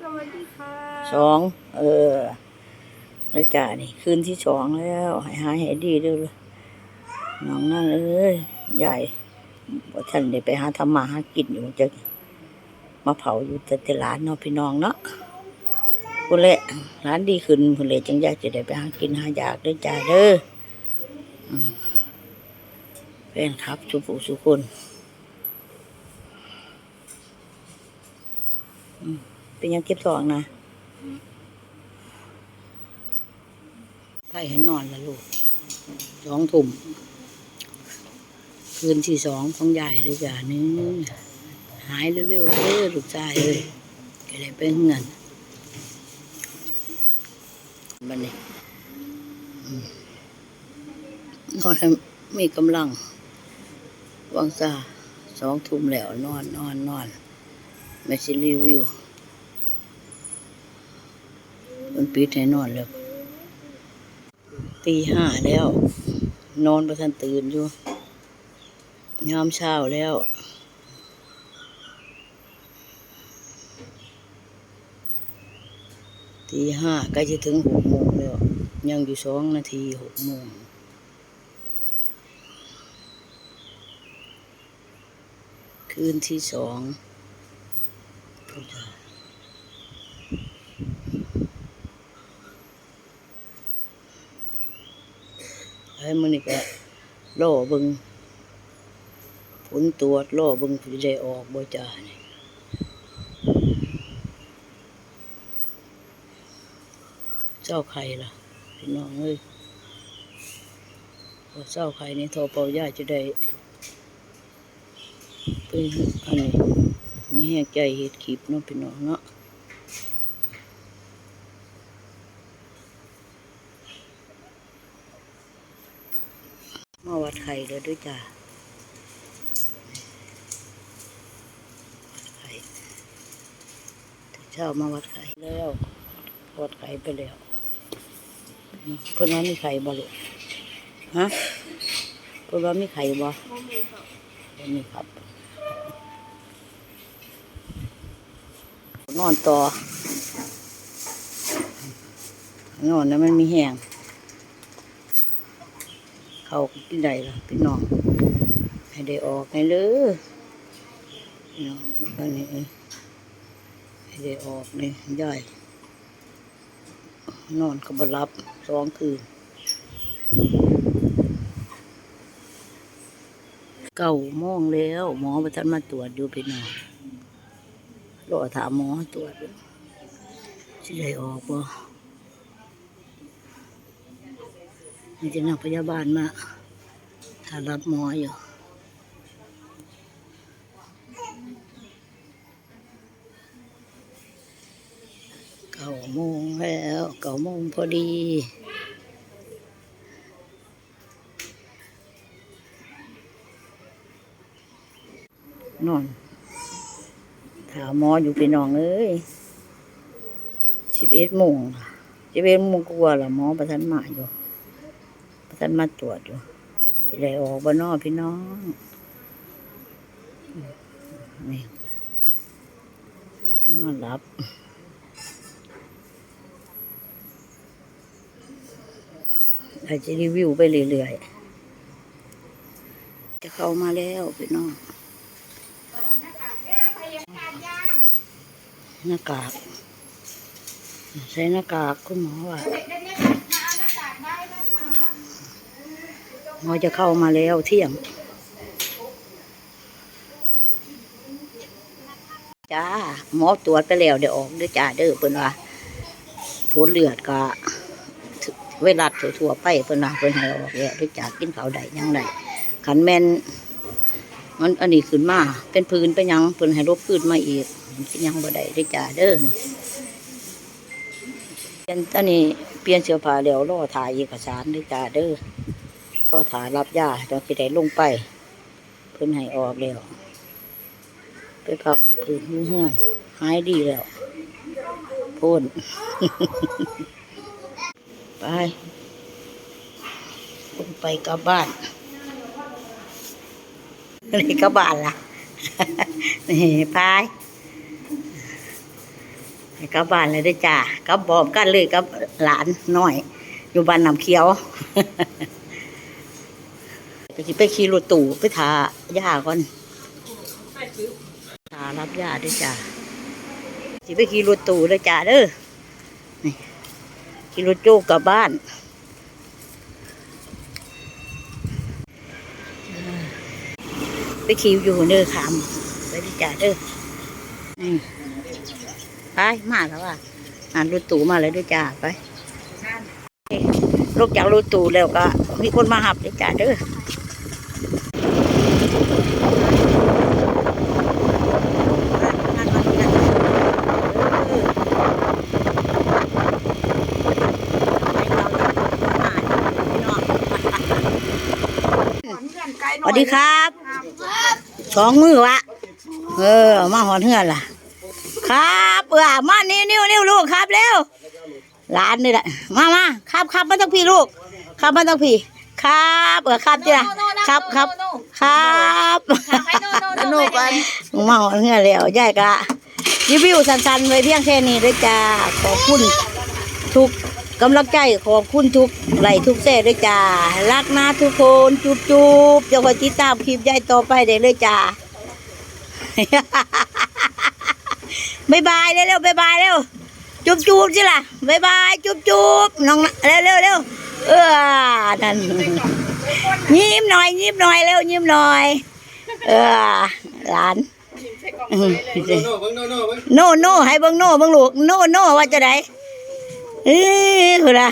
สวัสดีค่ะสองเออแล้วจ้านี่คืนที่สองแล้วหายหายดีด้วยน้องนั่นเอ้ยใหญ่บ่ท่านได้ไปหาทำมาหากินอยู่จะมาเผาอยู่แต่ต่ร้านเนาะพี่น้องเนาะพุ่นละร้านดีขึ้นพุ่นเลยจังอยากจะได้ไปหากินหาอยากด้อจ้าเด้ออืมแฟนครับสุผู้สุคนอืม เป็นยังเก็บทองนะไพ่ให้นอนละลูกสองทุ่มคืนที่สองของยายเลยจ้ะนี่หายเร็วๆเด้อลูกชายเลยก็เลยไปเงินบันนี้นอนให้มีกำลังวังซาสองทุ่มแล้วนอนนอนนอนไม่ใช่รีวิว มันปิดให้นอนแล้วตีห้าแล้ว นอนประทันตื่นอยู่ยามเช้าแล้วตีห้าใกล้จะถึงหกโมงแล้ว ยังอยู่สองนาทีหกโมงคืนที่สองพุทธาไอ้มันนี่ก็ล่อเบิงผลตรวจล่อเบิงผู้ได้ออกบ่จ่านี่เจ้าไข่ล่ะพี่น้องเอ้ยพอเจ้าไข่นี่โทรเป่าย่าจะได้เป็นอันนี้มีแห้งใจเห็ดขีบเนาะพี่น้องเนาะ วัดไข่เด้อด้วยจ้าวัดไข่เช้ามาวัดไข่แล้ววัดไข่ไปแล้ว เพื่อนว่ามีไข่บ่ลูกฮะเพื่อนว่ามีไข่บ่โมเมนต์ต่อบ่มีครับ นอนต่อนอนแล้วมันมีแห้ง เขาก็กินได้ล่ะพี่น้องให้ได้ออกให้เลยพี่น้องอันนี้ให้ได้ออกนี่ย่อยนอนก็บรับสองคืนเก้าโมงแล้ว หมอประทันมาตรวจอยู่พี่น้องรอถามหมอตรวจสิได้ออกบ่ นี่จะนักพยาบาลมาถ้ารับหมออยู่เก้าโมงแล้วเก้าโมงพอดีนอนถามหมออยู่พี่น้องเอ้ยสิบเอ็ดโมงสิบเอ็ดโมงกว่าละหมอประทันมาอยู่ ประทันมาตรวจอยู่สิได้ออกบ้านนอกพี่น้อง นี่นอนหลับอาจจะรีวิวไปเรื่อยๆ จะเข้ามาแล้วพี่น้องหน้ากากใส่หน้ากากคุณหมอว่า หมอจะเข้ามาแล้วเที่ยง จ้า หมอตรวจไปแล้วเดี๋ยวออกเด้อจ้าเด้อเพิ่นว่าผลเลือดก็เวลาทั่วไปเพิ่นว่าเพิ่นให้ออกแล้วเด้อจ้ากินข้าวได้ยังได้ขันแมนมันอันนี้ขึ้นมาเป็นพื้นเป็นหยังเพิ่นให้ลบพื้นมาอีกกินยังบ่ได้เด้อจ้าเด้อนี่เปลี่ยนตอนนี้เปลี่ยนเสื้อผ้าแล้วรอถ่ายเอกสารด้อจ้าเด้อ รอถ่ารับยาตอนสิได้ลงไป เพิ่นให้ออกแล้วไปพักผืนเฮือนหายดีแล้วพ่นไปลงไปกลับบ้านนี่กลับบ้านล่ะนี่พายให้กลับบ้านเลยเด้จ้ากลับบอมกันเลยกับหลานน้อย อยู่บ้านน้ำเขียว ก็สิไปขี่รถตู่ไปทาย่าก่อนทารับย่าด้วยจ้าสิไปขี่รถตู่เด้อจ้าเด้อนี่ขี่รถโจกกลับบ้านไปขี่อยู่เด้อคำไปด้อจ้าเด้อนี่ไปมาแล้วว่าอ่านรถตู่มาเลยด้อจ้าไปลูกจากรถตู่แล้วก็มีคนมาหับเด้อจ้าเด้อ สวัสดีครับสองมือวะเออ มาหอนเฮือนล่ะ ครับเออมานิ้วนิ้วนิ้วลูกครับเร็วหลานนี่แหละมามาครับครับมาตั้งพี่ลูก ครับมาตั้งพี่ ครับเออครับจ้ะครับครับครับโน่ไปมาหอนเฮือนแล้วยายกะรีวิวสั้นๆไว้เพียงแค่นี้ด้วยจ้าขอบคุณทุกกำลังใจขอบคุณทุกไหลค์ทุกแซ่ด้วยจ้ารักนะทุกคนจุบจุบจะคอยติดตามคลิปยายต่อไปได้เลยจ้าบายบายเร็วเร็วบายบายเร็วจุบจุบสิล่ะบายบายจุบจุบน้องเร็วเร็วเร็ว เออนั่นยิ้มหน่อยยิ้มหน่อยเร็วยิ้มหน่อย เออหลานโน่โน่โน่เบิ่งโนโน่ให้เบิ้งโน่เบิ้งลูกโน่โน่ว่าจะได้เอ้ยคุณละ